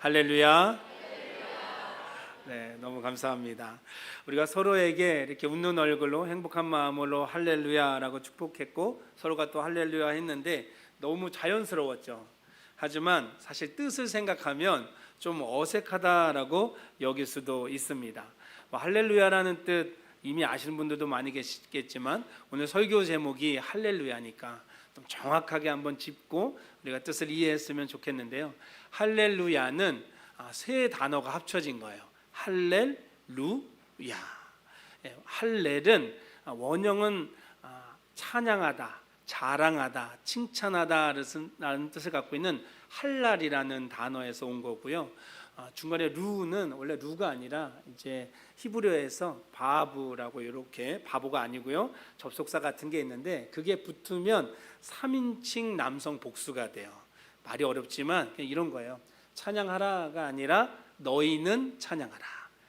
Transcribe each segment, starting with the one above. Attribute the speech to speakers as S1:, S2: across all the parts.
S1: 할렐루야. 네, 너무 감사합니다. 우리가 서로에게 이렇게 웃는 얼굴로 행복한 마음으로 할렐루야라고 축복했고 서로가 또 할렐루야 했는데 너무 자연스러웠죠. 하지만 사실 뜻을 생각하면 좀 어색하다라고 여길 수도 있습니다. 뭐 할렐루야라는 뜻 이미 아시는 분들도 많이 계시겠지만 오늘 설교 제목이 할렐루야니까 좀 정확하게 한번 짚고 우리가 뜻을 이해했으면 좋겠는데요. 할렐루야는 아, 세 단어가 합쳐진 거예요. 할렐루야. 예, 할렐은 아, 원형은 아, 찬양하다, 자랑하다, 칭찬하다라는 뜻을 갖고 있는 할랄이라는 단어에서 온 거고요. 아, 중간에 루는 원래 루가 아니라 이제 히브리어에서 바브라고 이렇게 바보가 아니고요. 접속사 같은 게 있는데 그게 붙으면 3인칭 남성 복수가 돼요. 말이 어렵지만 그냥 이런 거예요. 찬양하라가 아니라 너희는 찬양하라.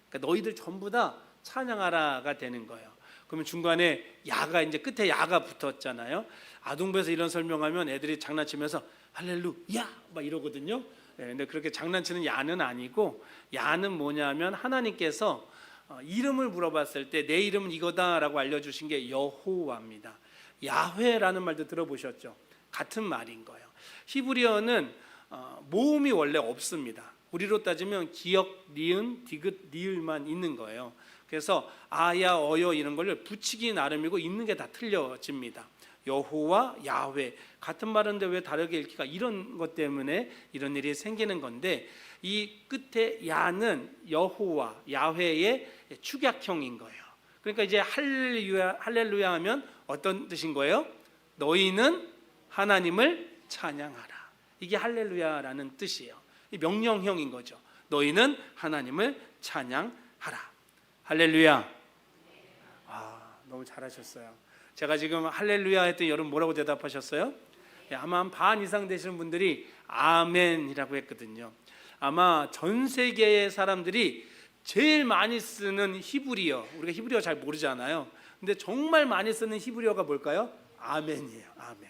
S1: 그러니까 너희들 전부 다 찬양하라가 되는 거예요. 그러면 중간에 야가 이제 끝에 야가 붙었잖아요. 아동부에서 이런 설명하면 애들이 장난치면서 할렐루야 막 이러거든요. 예, 근데 그렇게 장난치는 야는 아니고 야는 뭐냐면 하나님께서 어, 이름을 물어봤을 때 내 이름은 이거다라고 알려주신 게 여호와입니다. 야훼라는 말도 들어보셨죠? 같은 말인 거예요. 히브리어는 어, 모음이 원래 없습니다. 우리로 따지면 기역, 니은, 디귿, 니을만 있는 거예요. 그래서 아야, 어여 이런 걸 붙이기 나름이고 있는 게 다 틀려집니다. 여호와, 야훼 같은 말인데 왜 다르게 읽기가 이런 것 때문에 이런 일이 생기는 건데 이 끝에 야는 여호와, 야훼의 축약형인 거예요. 그러니까 이제 할렐루야, 할렐루야 하면 어떤 뜻인 거예요? 너희는 하나님을 찬양하라. 이게 할렐루야라는 뜻이에요. 이 명령형인 거죠. 너희는 하나님을 찬양하라. 할렐루야. 아, 너무 잘하셨어요. 제가 지금 할렐루야 했더니 여러분 뭐라고 대답하셨어요? 예, 아마 한 반 이상 되시는 분들이 아멘이라고 했거든요. 아마 전 세계의 사람들이 제일 많이 쓰는 히브리어, 우리가 히브리어 잘 모르잖아요. 근데 정말 많이 쓰는 히브리어가 뭘까요? 아멘이에요. 아멘.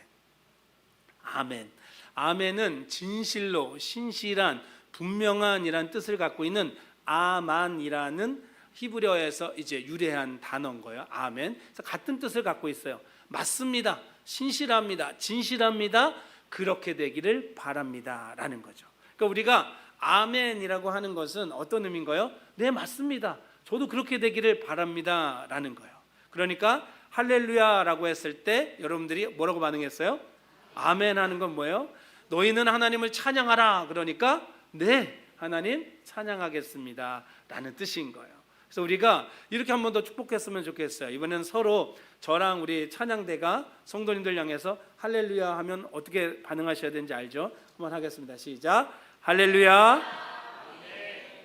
S1: 아멘. 아멘은 진실로 신실한 분명한이란 뜻을 갖고 있는 아만이라는 히브리어에서 이제 유래한 단어인 거예요. 아멘. 그래서 같은 뜻을 갖고 있어요. 맞습니다. 신실합니다. 진실합니다. 그렇게 되기를 바랍니다라는 거죠. 그러니까 우리가 아멘이라고 하는 것은 어떤 의미인가요? 네, 맞습니다. 저도 그렇게 되기를 바랍니다라는 거예요. 그러니까 할렐루야라고 했을 때 여러분들이 뭐라고 반응했어요? 아멘 하는 건 뭐예요? 너희는 하나님을 찬양하라. 그러니까 네, 하나님 찬양하겠습니다. 라는 뜻인 거예요. 그래서 우리가 이렇게 한 번 더 축복했으면 좋겠어요. 이번에는 서로 저랑 우리 찬양대가 성도님들 향해서 할렐루야 하면 어떻게 반응하셔야 되는지 알죠? 한번 하겠습니다. 시작. 할렐루야.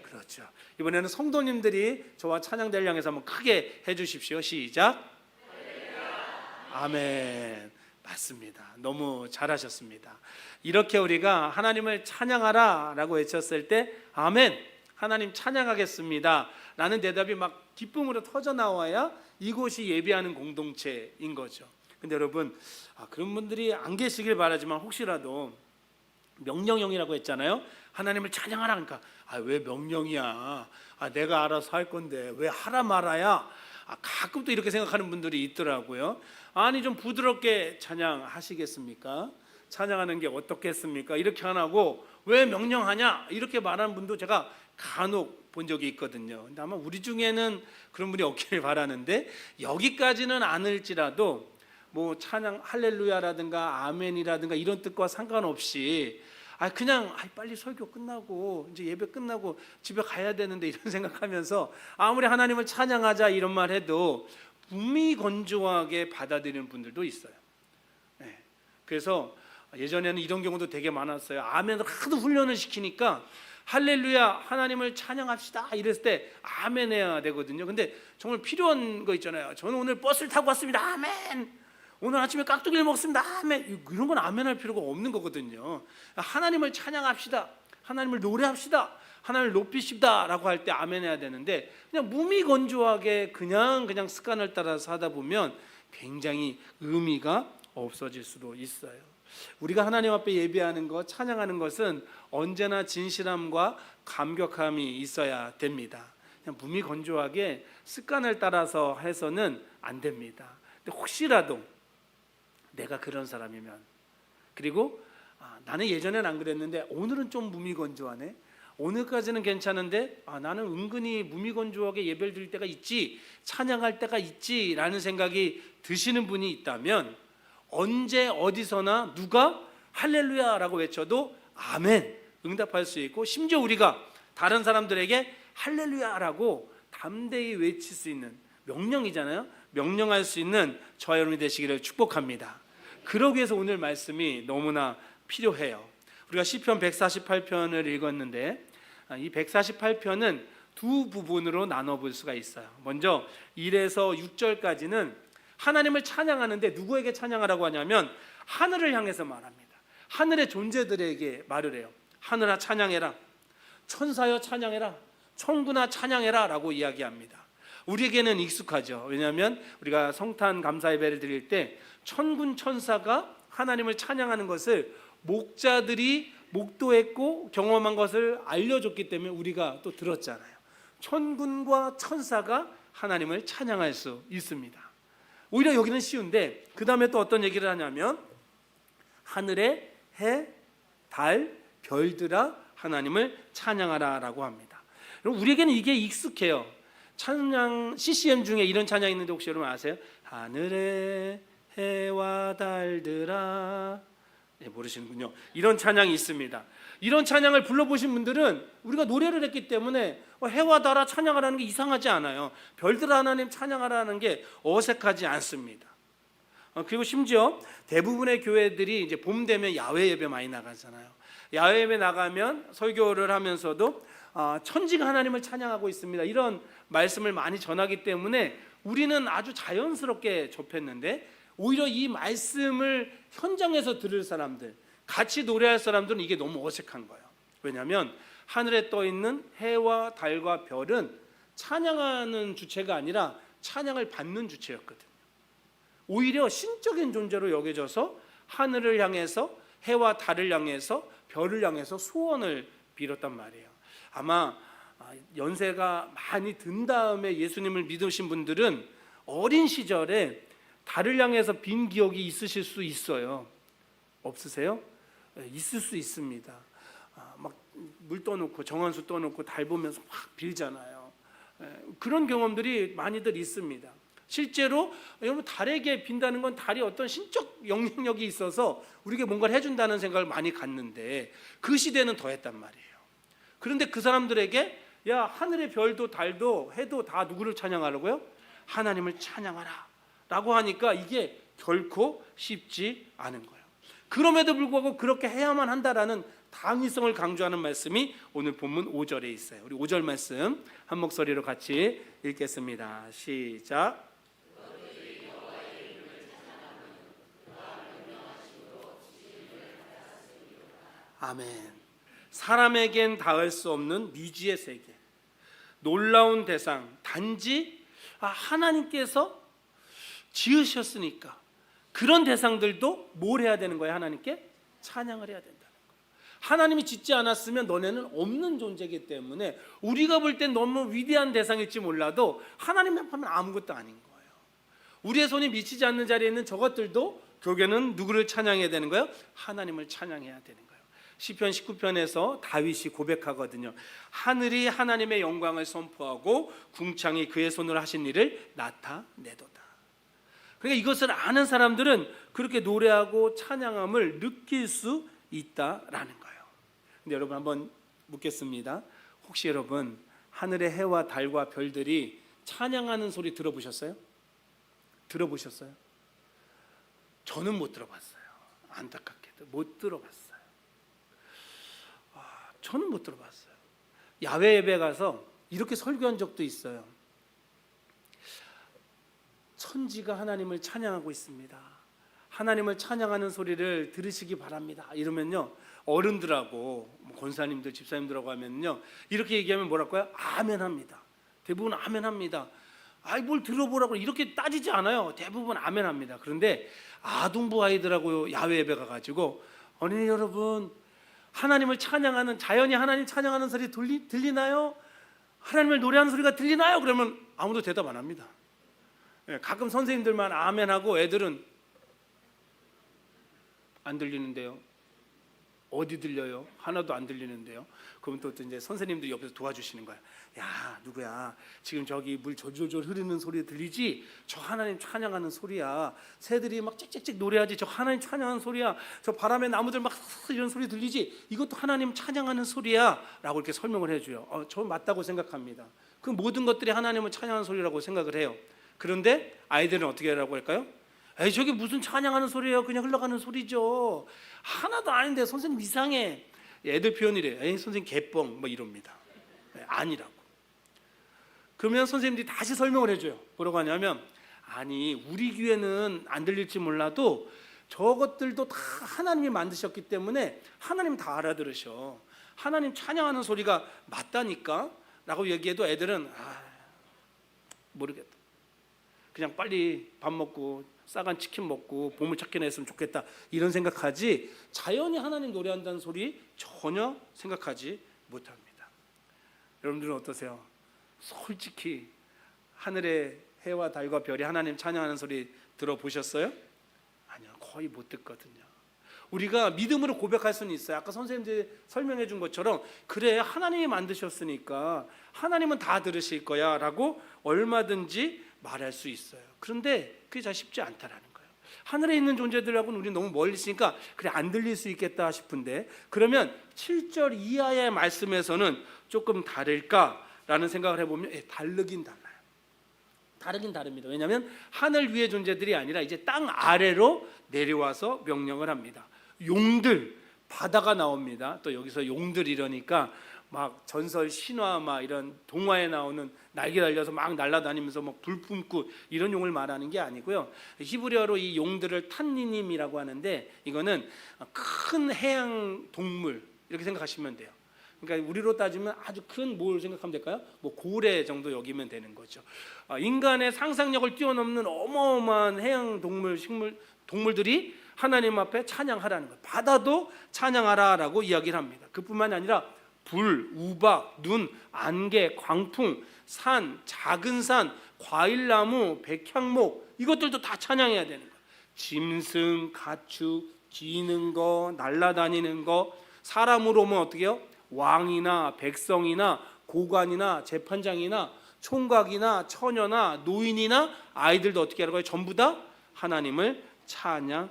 S1: 그렇죠. 이번에는 성도님들이 저와 찬양대를 향해서 한번 크게 해 주십시오. 시작. 아멘. 맞습니다. 너무 잘하셨습니다. 이렇게 우리가 하나님을 찬양하라 라고 외쳤을 때 아멘. 하나님 찬양하겠습니다. 라는 대답이 막 기쁨으로 터져 나와야 이곳이 예배하는 공동체인 거죠. 근데 여러분, 아, 그런 분들이 안 계시길 바라지만 혹시라도 명령형이라고 했잖아요. 하나님을 찬양하라 그러니까 아, 왜 명령이야? 아, 내가 알아서 할 건데 왜 하라 말아야? 아, 가끔 또 이렇게 생각하는 분들이 있더라고요. 아니 좀 부드럽게 찬양하시겠습니까? 찬양하는 게 어떻겠습니까? 이렇게 안 하고 왜 명령하냐? 이렇게 말하는 분도 제가 간혹 본 적이 있거든요. 근데 아마 우리 중에는 그런 분이 없기를 바라는데 여기까지는 않을지라도 뭐 찬양 할렐루야라든가 아멘이라든가 이런 뜻과 상관없이 아 그냥 아 빨리 설교 끝나고 이제 예배 끝나고 집에 가야 되는데 이런 생각하면서 아무리 하나님을 찬양하자 이런 말 해도 무미건조하게 받아들이는 분들도 있어요. 네. 그래서 예전에는 이런 경우도 되게 많았어요. 아멘을 하도 훈련을 시키니까 할렐루야 하나님을 찬양합시다 이랬을 때 아멘 해야 되거든요. 근데 정말 필요한 거 있잖아요. 저는 오늘 버스를 타고 왔습니다. 아멘. 오늘 아침에 깍두기를 먹습니다. 아멘. 이런 건 아멘 할 필요가 없는 거거든요. 하나님을 찬양합시다. 하나님을 노래합시다. 하나님을 높이십다라고 할 때 아멘 해야 되는데 그냥 무미건조하게 그냥 그냥 습관을 따라서 하다 보면 굉장히 의미가 없어질 수도 있어요. 우리가 하나님 앞에 예배하는 것, 찬양하는 것은 언제나 진실함과 감격함이 있어야 됩니다. 그냥 무미건조하게 습관을 따라서 해서는 안 됩니다. 근데 혹시라도 내가 그런 사람이면 그리고 아, 나는 예전엔 안 그랬는데 오늘은 좀 무미건조하네. 오늘까지는 괜찮은데 아, 나는 은근히 무미건조하게 예배를 드릴 때가 있지 찬양할 때가 있지라는 생각이 드시는 분이 있다면 언제 어디서나 누가 할렐루야라고 외쳐도 아멘 응답할 수 있고 심지어 우리가 다른 사람들에게 할렐루야라고 담대히 외칠 수 있는 명령이잖아요. 명령할 수 있는 저와 여러분이 되시기를 축복합니다. 그러기 위해서 오늘 말씀이 너무나 필요해요. 우리가 시편 148편을 읽었는데 아, 이 148편은 두 부분으로 나눠 볼 수가 있어요. 먼저 1에서 6절까지는 하나님을 찬양하는데 누구에게 찬양하라고 하냐면 하늘을 향해서 말합니다. 하늘의 존재들에게 말을 해요. 하늘아 찬양해라. 천사여 찬양해라. 천군아 찬양해라라고 이야기합니다. 우리에게는 익숙하죠. 왜냐하면 우리가 성탄 감사 예배를 드릴 때 천군 천사가 하나님을 찬양하는 것을 목자들이 목도했고 경험한 것을 알려줬기 때문에 우리가 또 들었잖아요. 천군과 천사가 하나님을 찬양할 수 있습니다. 오히려 여기는 쉬운데 그 다음에 또 어떤 얘기를 하냐면 하늘의 해, 달, 별들아 하나님을 찬양하라라고 합니다. 여러분 우리에게는 이게 익숙해요. 찬양 CCM 중에 이런 찬양 있는데 혹시 여러분 아세요? 하늘의 해와 달들아 네, 모르시는군요. 이런 찬양이 있습니다. 이런 찬양을 불러보신 분들은 우리가 노래를 했기 때문에 어, 해와 달아 찬양하라는 게 이상하지 않아요. 별들 하나님 찬양하라는 게 어색하지 않습니다. 어, 그리고 심지어 대부분의 교회들이 이제 봄 되면 야외 예배 많이 나가잖아요. 야외 예배 나가면 설교를 하면서도 아, 천지가 하나님을 찬양하고 있습니다. 이런 말씀을 많이 전하기 때문에 우리는 아주 자연스럽게 접했는데 오히려 이 말씀을 현장에서 들을 사람들, 같이 노래할 사람들은 이게 너무 어색한 거예요. 왜냐하면 하늘에 떠 있는 해와 달과 별은 찬양하는 주체가 아니라 찬양을 받는 주체였거든요. 오히려 신적인 존재로 여겨져서 하늘을 향해서 해와 달을 향해서 별을 향해서 소원을 빌었단 말이에요. 아마 아, 연세가 많이 든 다음에 예수님을 믿으신 분들은 어린 시절에 달을 향해서 빈 기억이 있으실 수 있어요. 없으세요? 예, 있을 수 있습니다. 아, 막물 떠놓고 정한수 떠놓고 달 보면서 막 빌잖아요. 예, 그런 경험들이 많이들 있습니다. 실제로 여러분 달에게 빈다는 건 달이 어떤 신적 영향력이 있어서 우리에게 뭔가를 해준다는 생각을 많이 갖는데 그 시대는 더했단 말이에요. 그런데 그 사람들에게 야 하늘의 별도 달도 해도 다 누구를 찬양하라고요? 하나님을 찬양하라. 라고 하니까 이게 결코 쉽지 않은 거예요. 그럼에도 불구하고 그렇게 해야만 한다라는 당위성을 강조하는 말씀이 오늘 본문 5절에 있어요. 우리 5절 말씀 한 목소리로 같이 읽겠습니다. 시작. 아멘. 사람에겐 닿을 수 없는 미지의 세계, 놀라운 대상, 단지 아, 하나님께서 지으셨으니까 그런 대상들도 뭘 해야 되는 거예요? 하나님께 찬양을 해야 된다는 거예요. 하나님이 짓지 않았으면 너네는 없는 존재이기 때문에 우리가 볼 땐 너무 위대한 대상일지 몰라도 하나님 앞하면 아무것도 아닌 거예요. 우리의 손이 미치지 않는 자리에 있는 저것들도 결국에는 누구를 찬양해야 되는 거예요? 하나님을 찬양해야 되는 거예요. 시편 19편에서 다윗이 고백하거든요. 하늘이 하나님의 영광을 선포하고 궁창이 그의 손으로 하신 일을 나타내도다. 그러니까 이것을 아는 사람들은 그렇게 노래하고 찬양함을 느낄 수 있다라는 거예요. 근데 여러분 한번 묻겠습니다. 혹시 여러분 하늘의 해와 달과 별들이 찬양하는 소리 들어보셨어요? 들어보셨어요? 저는 못 들어봤어요. 안타깝게도 못 들어봤어요. 아, 저는 못 들어봤어요. 야외 예배 가서 이렇게 설교한 적도 있어요. 천지가 하나님을 찬양하고 있습니다. 하나님을 찬양하는 소리를 들으시기 바랍니다. 이러면요 어른들하고 뭐 권사님들, 집사님들하고 하면요 이렇게 얘기하면 뭐랄까요? 아멘 합니다. 대부분 아멘 합니다. 아이 뭘 들어보라고 이렇게 따지지 않아요. 대부분 아멘 합니다. 그런데 아동부 아이들하고 야외 예배 가 가지고 어린이 여러분 하나님을 찬양하는 자연이 하나님 찬양하는 소리 들리, 들리나요? 하나님을 노래하는 소리가 들리나요? 그러면 아무도 대답 안 합니다. 예, 가끔 선생님들만 아멘 하고 애들은 안 들리는데요. 어디 들려요? 하나도 안 들리는데요. 그럼 또 이제 선생님들이 옆에서 도와주시는 거야. 야 누구야? 지금 저기 물 졸졸졸 흐르는 소리 들리지? 저 하나님 찬양하는 소리야. 새들이 막 짹짹짹 노래하지? 저 하나님 찬양하는 소리야. 저 바람에 나무들 막 이런 소리 들리지? 이것도 하나님 찬양하는 소리야.라고 이렇게 설명을 해줘요. 어, 저 맞다고 생각합니다. 그 모든 것들이 하나님을 찬양하는 소리라고 생각을 해요. 그런데 아이들은 어떻게 하라고 할까요? 에이 저게 무슨 찬양하는 소리예요? 그냥 흘러가는 소리죠. 하나도 아닌데 선생님 이상해. 애들 표현이래. 에이 선생님 개뻥 뭐 이럽니다. 네, 아니라고. 그러면 선생님들이 다시 설명을 해줘요. 뭐라고 하냐면 아니 우리 귀에는 안 들릴지 몰라도 저것들도 다 하나님이 만드셨기 때문에 하나님 다 알아들으셔. 하나님 찬양하는 소리가 맞다니까? 라고 얘기해도 애들은 아, 모르겠다. 그냥 빨리 밥 먹고 싸간 치킨 먹고 보물찾기나 했으면 좋겠다 이런 생각하지 자연히 하나님 노래한다는 소리 전혀 생각하지 못합니다. 여러분들은 어떠세요? 솔직히 하늘의 해와 달과 별이 하나님 찬양하는 소리 들어보셨어요? 아니요 거의 못 듣거든요. 우리가 믿음으로 고백할 수는 있어요. 아까 선생님들이 설명해 준 것처럼 그래 하나님이 만드셨으니까 하나님은 다 들으실 거야라고 얼마든지 말할 수 있어요. 그런데 그게 잘 쉽지 않다라는 거예요. 하늘에 있는 존재들하고는 우리 너무 멀리 있으니까 그래 안 들릴 수 있겠다 싶은데 그러면 7절 이하의 말씀에서는 조금 다를까라는 생각을 해보면 예, 다르긴 달라요. 다르긴 다릅니다. 왜냐하면 하늘 위의 존재들이 아니라 이제 땅 아래로 내려와서 명령을 합니다. 용들 바다가 나옵니다. 또 여기서 용들 이러니까 막 전설 신화 막 이런 동화에 나오는 날개 달려서 막 날아다니면서 막 불 뿜고 이런 용을 말하는 게 아니고요. 히브리어로 이 용들을 탄니님이라고 하는데 이거는 큰 해양 동물 이렇게 생각하시면 돼요. 그러니까 우리로 따지면 아주 큰 뭘 생각하면 될까요? 뭐 고래 정도 여기면 되는 거죠. 아, 인간의 상상력을 뛰어넘는 어마어마한 해양 동물 식물 동물들이 하나님 앞에 찬양하라는 거예요. 바다도 찬양하라라고 이야기를 합니다. 그뿐만이 아니라 불, 우박, 눈, 안개, 광풍, 산, 작은 산, 과일나무, 백향목 이것들도 다 찬양해야 되는 거예요. 짐승, 가축, 기는 거, 날아다니는 거, 사람으로 오면 어떻게요? 왕이나 백성이나 고관이나 재판장이나 총각이나 처녀나 노인이나 아이들도 어떻게 하는 거예요? 전부 다 하나님을 찬양하라는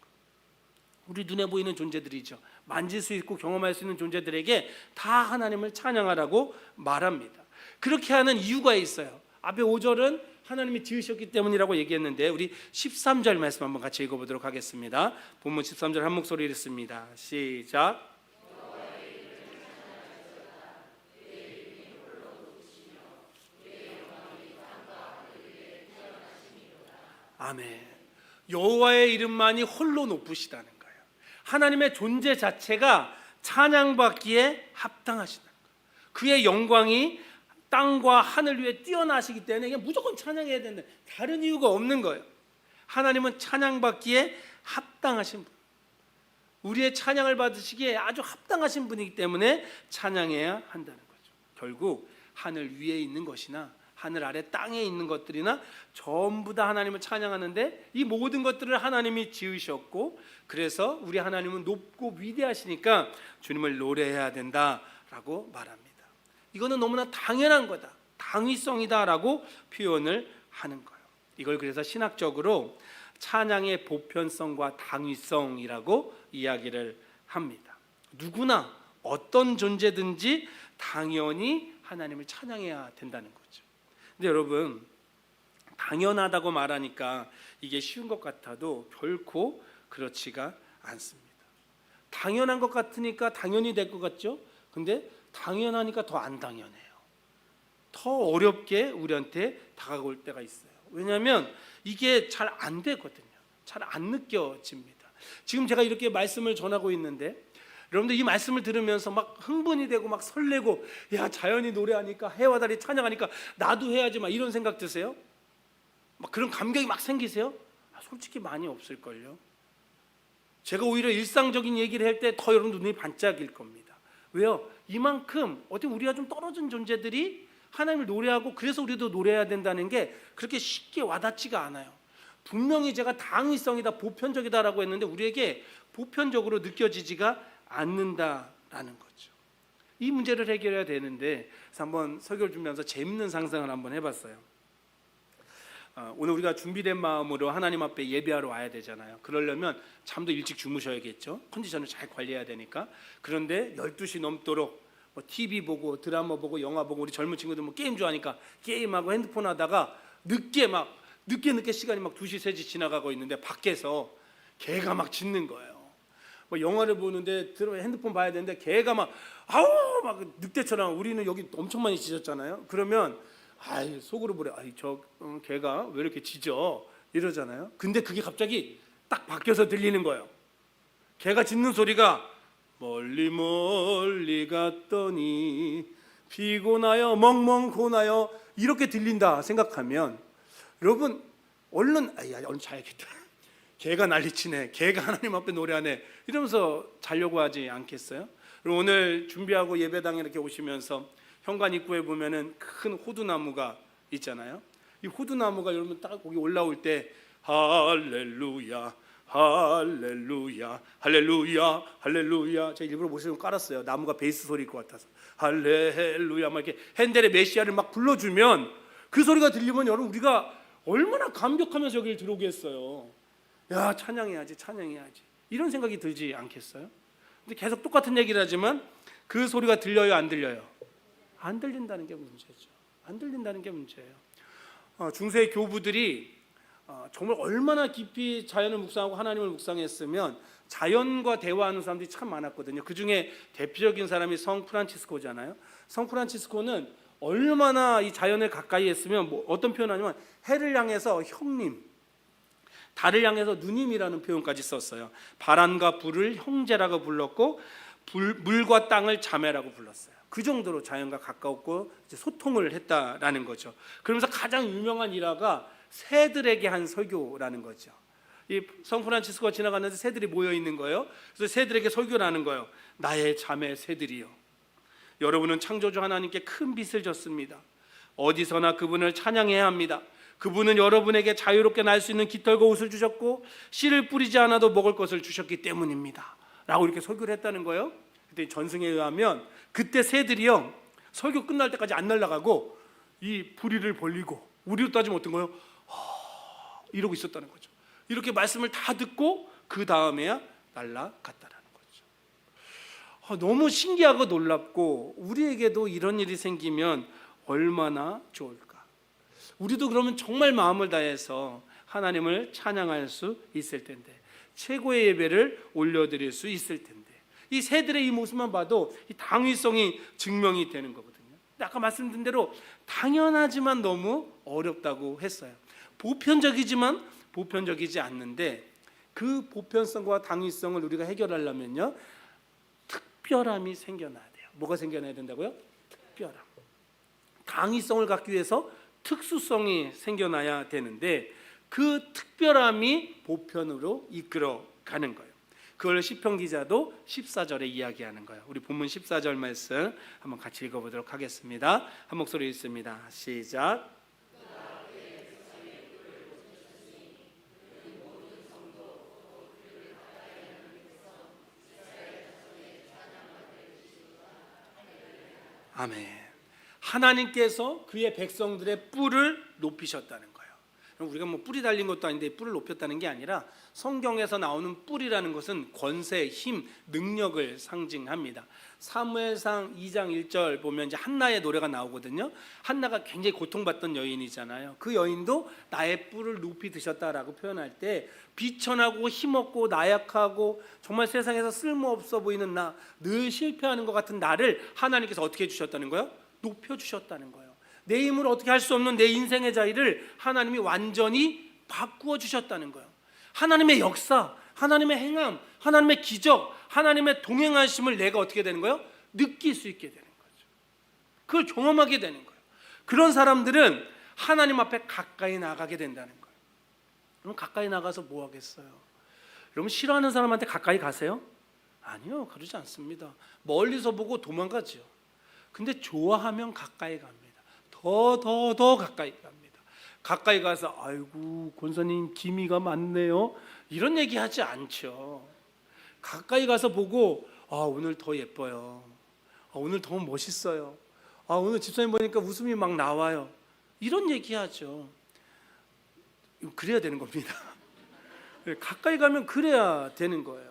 S1: 거. 우리 눈에 보이는 존재들이죠. 만질 수 있고 경험할 수 있는 존재들에게 다 하나님을 찬양하라고 말합니다. 그렇게 하는 이유가 있어요. 앞에 5절은 하나님이 지으셨기 때문이라고 얘기했는데 우리 13절 말씀 한번 같이 읽어보도록 하겠습니다. 본문 13절 한 목소리 읽습니다. 시작. 아멘. 여호와의 이름만이 홀로 높으시다는. 하나님의 존재 자체가 찬양받기에 합당하시다는 거예요. 그의 영광이 땅과 하늘 위에 뛰어나시기 때문에 그냥 무조건 찬양해야 되는데 다른 이유가 없는 거예요. 하나님은 찬양받기에 합당하신 분. 우리의 찬양을 받으시기에 아주 합당하신 분이기 때문에 찬양해야 한다는 거죠. 결국 하늘 위에 있는 것이나 하늘 아래 땅에 있는 것들이나 전부 다 하나님을 찬양하는데 이 모든 것들을 하나님이 지으셨고 그래서 우리 하나님은 높고 위대하시니까 주님을 노래해야 된다라고 말합니다. 이거는 너무나 당연한 거다. 당위성이다라고 표현을 하는 거예요. 이걸 그래서 신학적으로 찬양의 보편성과 당위성이라고 이야기를 합니다. 누구나 어떤 존재든지 당연히 하나님을 찬양해야 된다는 거죠. 근데 여러분 당연하다고 말하니까 이게 쉬운 것 같아도 결코 그렇지가 않습니다. 당연한 것 같으니까 당연히 될 것 같죠? 근데 당연하니까 더 안 당연해요. 더 어렵게 우리한테 다가올 때가 있어요. 왜냐하면 이게 잘 안 되거든요. 잘 안 느껴집니다. 지금 제가 이렇게 말씀을 전하고 있는데 여러분들 이 말씀을 들으면서 막 흥분이 되고 막 설레고 야 자연이 노래하니까 해와 달이 찬양하니까 나도 해야지 막 이런 생각 드세요? 막 그런 감격이 막 생기세요? 아, 솔직히 많이 없을걸요. 제가 오히려 일상적인 얘기를 할 때 더 여러분 눈이 반짝일 겁니다. 왜요? 이만큼 어떻게 우리가 좀 떨어진 존재들이 하나님을 노래하고 그래서 우리도 노래해야 된다는 게 그렇게 쉽게 와닿지가 않아요. 분명히 제가 당위성이다, 보편적이다라고 했는데 우리에게 보편적으로 느껴지지가 않는다라는 거죠. 이 문제를 해결해야 되는데 한번 설교를 준비하면서 재밌는 상상을 한번 해봤어요. 어, 오늘 우리가 준비된 마음으로 하나님 앞에 예배하러 와야 되잖아요. 그러려면 잠도 일찍 주무셔야겠죠. 컨디션을 잘 관리해야 되니까. 그런데 12시 넘도록 뭐 TV 보고 드라마 보고 영화 보고 우리 젊은 친구들 뭐 게임 좋아하니까 게임하고 핸드폰 하다가 늦게 막 늦게 늦게 시간이 막 2시 3시 지나가고 있는데 밖에서 개가 막 짖는 거예요. 뭐 영화를 보는데 들어 핸드폰 봐야 되는데 개가 막 아우 막 늑대처럼 우리는 여기 엄청 많이 짖었잖아요. 그러면 아이 속으로 보래 아이 저 어, 개가 왜 이렇게 짖어 이러잖아요. 근데 그게 갑자기 딱 바뀌어서 들리는 거예요. 개가 짖는 소리가 멀리 멀리 갔더니 피곤하여 멍멍 고나요 이렇게 들린다 생각하면 여러분 얼른 아야 얼른 자야겠다. 개가 난리치네. 개가 하나님 앞에 노래하네. 이러면서 자려고 하지 않겠어요? 그리고 오늘 준비하고 예배당에 이렇게 오시면서 현관 입구에 보면은 큰 호두나무가 있잖아요. 이 호두나무가 여러분 딱 거기 올라올 때 할렐루야 할렐루야 할렐루야 할렐루야 제가 일부러 모습을 깔았어요. 나무가 베이스 소리일 것 같아서 할렐루야 막 이렇게 핸델의 메시아를 막 불러주면 그 소리가 들리면 여러분 우리가 얼마나 감격하면서 여기를 들어오겠어요. 야 찬양해야지 찬양해야지 이런 생각이 들지 않겠어요? 근데 계속 똑같은 얘기를 하지만 그 소리가 들려요 안 들려요? 안 들린다는 게 문제죠. 안 들린다는 게 문제예요. 어, 중세 교부들이 어, 정말 얼마나 깊이 자연을 묵상하고 하나님을 묵상했으면 자연과 대화하는 사람들이 참 많았거든요. 그 중에 대표적인 사람이 성 프란치스코잖아요. 성 프란치스코는 얼마나 이 자연을 가까이 했으면 뭐 어떤 표현하냐면 해를 향해서 형님, 달을 향해서 누님이라는 표현까지 썼어요. 바람과 불을 형제라고 불렀고 불, 물과 땅을 자매라고 불렀어요. 그 정도로 자연과 가까웠고 소통을 했다라는 거죠. 그러면서 가장 유명한 일화가 새들에게 한 설교라는 거죠. 이 성 프란치스코가 지나갔는데 새들이 모여 있는 거예요. 그래서 새들에게 설교를 하는 거예요. 나의 자매 새들이요. 여러분은 창조주 하나님께 큰 빚을 졌습니다. 어디서나 그분을 찬양해야 합니다. 그분은 여러분에게 자유롭게 날 수 있는 깃털과 옷을 주셨고 씨를 뿌리지 않아도 먹을 것을 주셨기 때문입니다. 라고 이렇게 설교를 했다는 거예요. 그때 전승에 의하면 그때 새들이요 설교 끝날 때까지 안 날아가고 이 부리를 벌리고 우리로 따지면 어떤 거예요? 하, 이러고 있었다는 거죠. 이렇게 말씀을 다 듣고 그 다음에야 날아갔다라는 거죠. 아, 너무 신기하고 놀랍고 우리에게도 이런 일이 생기면 얼마나 좋을까? 우리도 그러면 정말 마음을 다해서 하나님을 찬양할 수 있을 텐데 최고의 예배를 올려드릴 수 있을 텐데 이 새들의 이 모습만 봐도 이 당위성이 증명이 되는 거거든요. 아까 말씀드린 대로 당연하지만 너무 어렵다고 했어요. 보편적이지만 보편적이지 않는데 그 보편성과 당위성을 우리가 해결하려면요 특별함이 생겨나야 돼요. 뭐가 생겨나야 된다고요? 특별함. 당위성을 갖기 위해서 특수성이 생겨나야 되는데 그 특별함이 보편으로 이끌어 가는 거예요. 그걸 시편 기자도 14절에 이야기하는 거예요. 우리 본문 14절 말씀 한번 같이 읽어 보도록 하겠습니다. 한 목소리 읽습니다. 시작. 아멘. 하나님께서 그의 백성들의 뿔을 높이셨다는 거예요. 우리가 뭐 뿔이 달린 것도 아닌데 뿔을 높였다는 게 아니라 성경에서 나오는 뿔이라는 것은 권세, 힘, 능력을 상징합니다. 사무엘상 2장 1절 보면 이제 한나의 노래가 나오거든요. 한나가 굉장히 고통받던 여인이잖아요. 그 여인도 나의 뿔을 높이 드셨다라고 표현할 때 비천하고 힘없고 나약하고 정말 세상에서 쓸모없어 보이는 나, 늘 실패하는 것 같은 나를 하나님께서 어떻게 해 주셨다는 거예요? 높여 주셨다는 거예요. 내 힘으로 어떻게 할 수 없는 내 인생의 자리를 하나님이 완전히 바꾸어 주셨다는 거예요. 하나님의 역사, 하나님의 행함, 하나님의 기적, 하나님의 동행하심을 내가 어떻게 되는 거예요? 느낄 수 있게 되는 거죠. 그걸 경험하게 되는 거예요. 그런 사람들은 하나님 앞에 가까이 나가게 된다는 거예요. 그럼 가까이 나가서 뭐 하겠어요? 여러분 싫어하는 사람한테 가까이 가세요? 아니요, 그러지 않습니다. 멀리서 보고 도망가죠. 근데 좋아하면 가까이 갑니다. 더 더 더 가까이 갑니다. 가까이 가서 아이고 권사님 기미가 많네요. 이런 얘기 하지 않죠. 가까이 가서 보고 아 오늘 더 예뻐요. 아, 오늘 더 멋있어요. 아 오늘 집사님 보니까 웃음이 막 나와요. 이런 얘기하죠. 그래야 되는 겁니다. 가까이 가면 그래야 되는 거예요.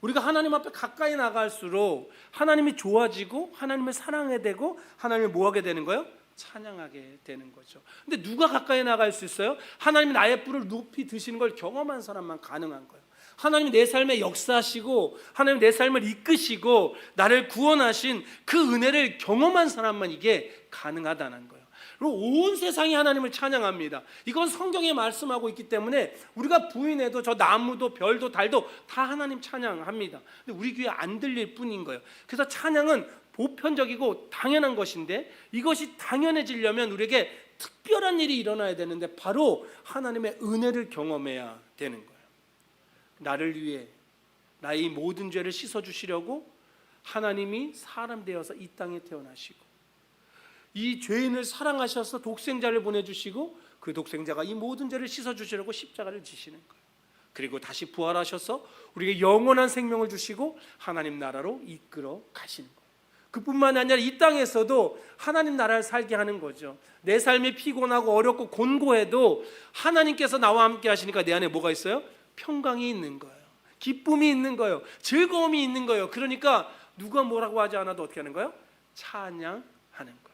S1: 우리가 하나님 앞에 가까이 나갈수록 하나님이 좋아지고 하나님을 사랑하게 되고 하나님을 뭐하게 되는 거예요? 찬양하게 되는 거죠. 근데 누가 가까이 나갈 수 있어요? 하나님이 나의 뿔을 높이 드시는 걸 경험한 사람만 가능한 거예요. 하나님이 내 삶에 역사하시고 하나님 내 삶을 이끄시고 나를 구원하신 그 은혜를 경험한 사람만 이게 가능하다는 거예요. 그리고 온 세상이 하나님을 찬양합니다. 이건 성경에 말씀하고 있기 때문에 우리가 부인해도 저 나무도 별도 달도 다 하나님 찬양합니다. 근데 우리 귀에 안 들릴 뿐인 거예요. 그래서 찬양은 보편적이고 당연한 것인데 이것이 당연해지려면 우리에게 특별한 일이 일어나야 되는데 바로 하나님의 은혜를 경험해야 되는 거예요. 나를 위해 나의 모든 죄를 씻어 주시려고 하나님이 사람 되어서 이 땅에 태어나시고 이 죄인을 사랑하셔서 독생자를 보내주시고 그 독생자가 이 모든 죄를 씻어주시려고 십자가를 지시는 거예요. 그리고 다시 부활하셔서 우리에게 영원한 생명을 주시고 하나님 나라로 이끌어 가시는 거예요. 그뿐만 아니라 이 땅에서도 하나님 나라를 살게 하는 거죠. 내 삶이 피곤하고 어렵고 곤고해도 하나님께서 나와 함께 하시니까 내 안에 뭐가 있어요? 평강이 있는 거예요. 기쁨이 있는 거예요. 즐거움이 있는 거예요. 그러니까 누가 뭐라고 하지 않아도 어떻게 하는 거예요? 찬양하는 거예요.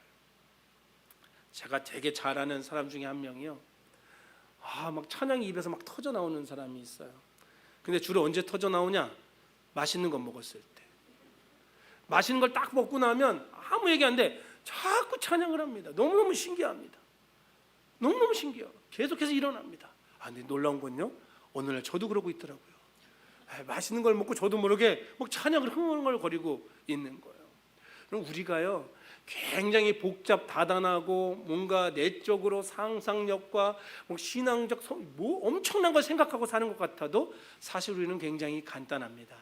S1: 제가 되게 잘하는 사람 중에 한 명이요. 아, 막 찬양이 입에서 막 터져 나오는 사람이 있어요. 근데 주로 언제 터져 나오냐? 맛있는 거 먹었을 때. 맛있는 걸 딱 먹고 나면 아무 얘기 안 돼. 자꾸 찬양을 합니다. 너무너무 신기합니다. 너무너무 신기해요. 계속해서 일어납니다. 아, 근데 놀라운 건요. 어느 날 저도 그러고 있더라고요. 아, 맛있는 걸 먹고 저도 모르게 막 찬양을 흥얼흥얼거리고 있는 거예요. 그럼 우리가요. 굉장히 복잡 다단하고 뭔가 내적으로 상상력과 뭐 신앙적 성- 뭐 엄청난 걸 생각하고 사는 것 같아도 사실 우리는 굉장히 간단합니다.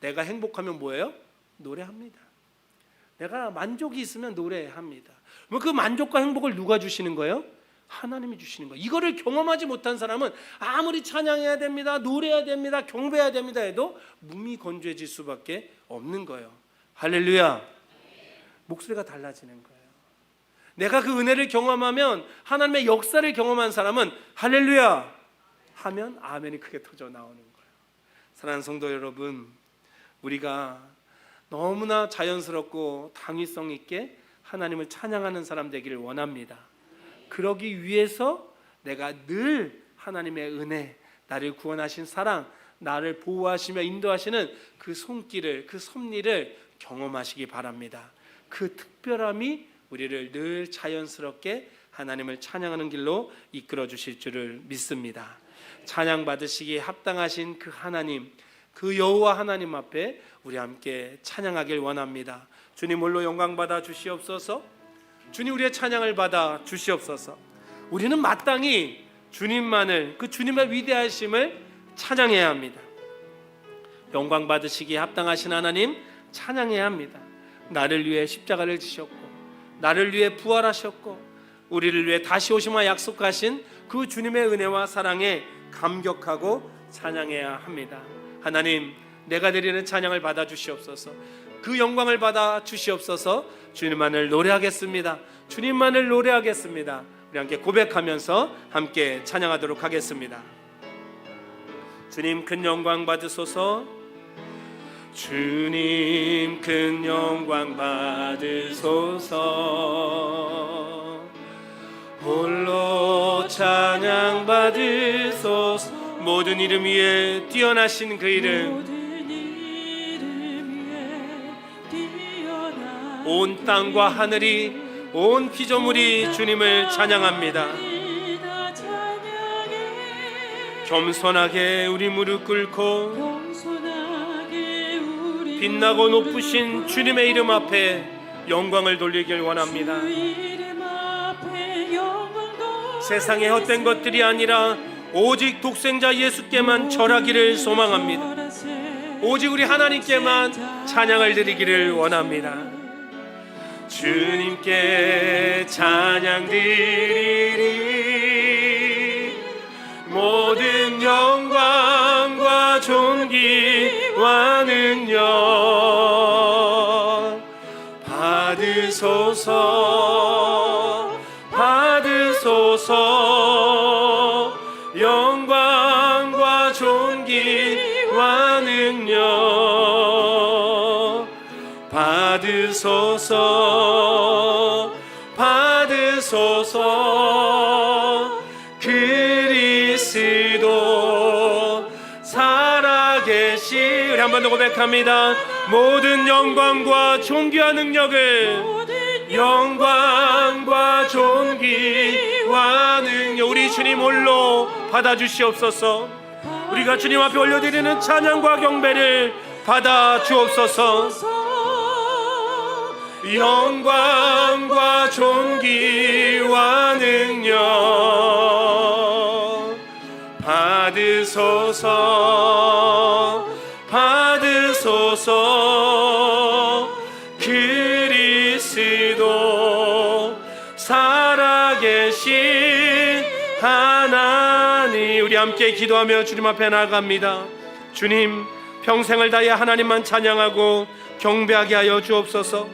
S1: 내가 행복하면 뭐예요? 노래합니다. 내가 만족이 있으면 노래합니다. 뭐그 만족과 행복을 누가 주시는 거예요? 하나님이 주시는 거예요. 이거를 경험하지 못한 사람은 아무리 찬양해야 됩니다, 노래해야 됩니다, 경배해야 됩니다 해도 몸이 건조해질 수밖에 없는 거예요. 할렐루야. 목소리가 달라지는 거예요. 내가 그 은혜를 경험하면 하나님의 역사를 경험한 사람은 할렐루야 하면 아멘이 크게 터져 나오는 거예요. 사랑하는 성도 여러분, 우리가 너무나 자연스럽고 당위성 있게 하나님을 찬양하는 사람 되기를 원합니다. 그러기 위해서 내가 늘 하나님의 은혜, 나를 구원하신 사랑, 나를 보호하시며 인도하시는 그 손길을, 그 섭리를 경험하시기 바랍니다. 그 특별함이 우리를 늘 자연스럽게 하나님을 찬양하는 길로 이끌어 주실 줄을 믿습니다. 찬양 받으시기에 합당하신 그 하나님, 그 여호와 하나님 앞에 우리 함께 찬양하길 원합니다. 주님 홀로 영광 받아 주시옵소서. 주님 우리의 찬양을 받아 주시옵소서. 우리는 마땅히 주님만을 그 주님의 위대하심을 찬양해야 합니다. 영광 받으시기에 합당하신 하나님 찬양해야 합니다. 나를 위해 십자가를 지셨고 나를 위해 부활하셨고 우리를 위해 다시 오심과 약속하신 그 주님의 은혜와 사랑에 감격하고 찬양해야 합니다. 하나님, 내가 드리는 찬양을 받아 주시옵소서. 그 영광을 받아 주시옵소서. 주님만을 노래하겠습니다. 주님만을 노래하겠습니다. 우리 함께 고백하면서 함께 찬양하도록 하겠습니다. 주님 큰 영광 받으소서. 주님 큰 영광 받으소서. 홀로 찬양 받으소서. 모든 이름 위에 뛰어나신 그 이름.
S2: 모든 이름 위에 뛰어나
S1: 온 땅과 하늘이 온 피조물이 주님을 찬양합니다. 겸손하게 우리 무릎 꿇고 빛나고 높으신 주님의 이름 앞에 영광을 돌리길 원합니다. 세상의 헛된 것들이 아니라 오직 독생자 예수께만 절하기를 소망합니다. 오직 우리 하나님께만 찬양을 드리기를 원합니다. 주님께 찬양 드리리 받으소서 받으소서. 영광과 존귀와 능력 받으소서. 받으소서. 그리스도 살아계시 우리. 한 번 더 고백합니다. 모든 영광과 존귀와 능력을 영광과 존귀와 능력 우리 주님 홀로 받아주시옵소서. 우리가 주님 앞에 올려드리는 찬양과 경배를 받아 주옵소서. 영광과 존귀와 능력 받으소서 함께 기도하며 주님 앞에 나아갑니다. 주님 평생을 다해 하나님만 찬양하고 경배하게 하여 주옵소서.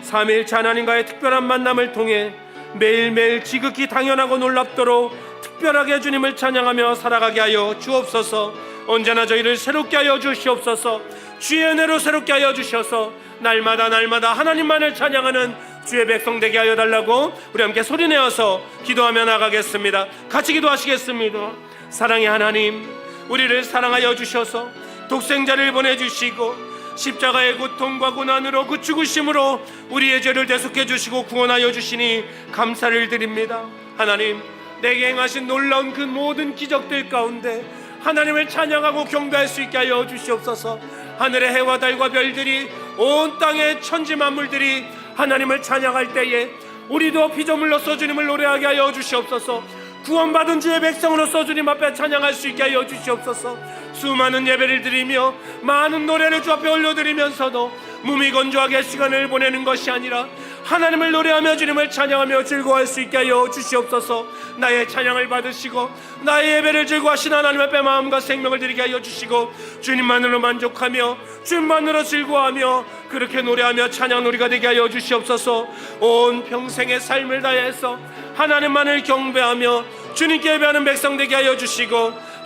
S1: 삼일째 하나님과의 특별한 만남을 통해 매일매일 지극히 당연하고 놀랍도록 특별하게 주님을 찬양하며 살아가게 하여 주옵소서. 언제나 저희를 새롭게 하여 주시옵소서. 주의 은혜로 새롭게 하여 주셔서 날마다 날마다 하나님만을 찬양하는 주의 백성 되게 하여 달라고 우리 함께 소리내어서 기도하며 나가겠습니다. 같이 기도하시겠습니다 사랑의 하나님 우리를 사랑하여 주셔서 독생자를 보내주시고 십자가의 고통과 고난으로 그 죽으심으로 우리의 죄를 대속해 주시고 구원하여 주시니 감사를 드립니다. 하나님, 내게 행하신 놀라운 그 모든 기적들 가운데 하나님을 찬양하고 경배할 수 있게 하여 주시옵소서. 하늘의 해와 달과 별들이 온 땅의 천지 만물들이 하나님을 찬양할 때에 우리도 피조물로서 주님을 노래하게 하여 주시옵소서. 구원받은 주의 백성으로서 주님 앞에 찬양할 수 있게 하여 주시옵소서. 수많은 예배를 드리며 많은 노래를 주 앞에 올려드리면서도 무미건조하게 시간을 보내는 것이 아니라 하나님을 노래하며 주님을 찬양하며 즐거워할 수 있게 하여 주시옵소서. 나의 찬양을 받으시고 나의 예배를 즐거워하신 하나님 앞에 마음과 생명을 드리게 하여 주시고 주님만으로 만족하며 주님만으로 즐거워하며 그렇게 노래하며 찬양 놀이가 되게 하여 주시옵소서. 온 평생의 삶을 다해서 하나님만을 경배하며 주님께 예배하는 백성 되게 하여 주시고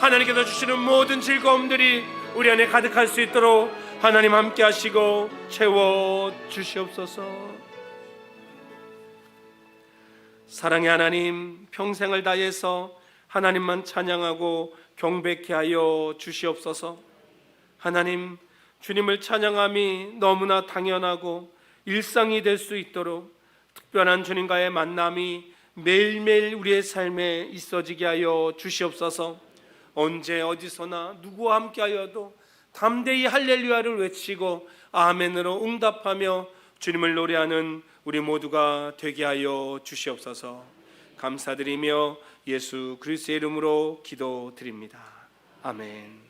S1: 하나님께서 주시는 모든 즐거움들이 우리 안에 가득할 수 있도록 하나님 함께 하시고 채워 주시옵소서. 사랑의 하나님 평생을 다해서 하나님만 찬양하고 경배케 하여 주시옵소서. 하나님 주님을 찬양함이 너무나 당연하고 일상이 될 수 있도록 특별한 주님과의 만남이 매일매일 우리의 삶에 있어지게 하여 주시옵소서. 언제 어디서나 누구와 함께하여도 담대히 할렐루야를 외치고 아멘으로 응답하며 주님을 노래하는 우리 모두가 되게 하여 주시옵소서. 감사드리며 예수 그리스도의 이름으로 기도드립니다. 아멘.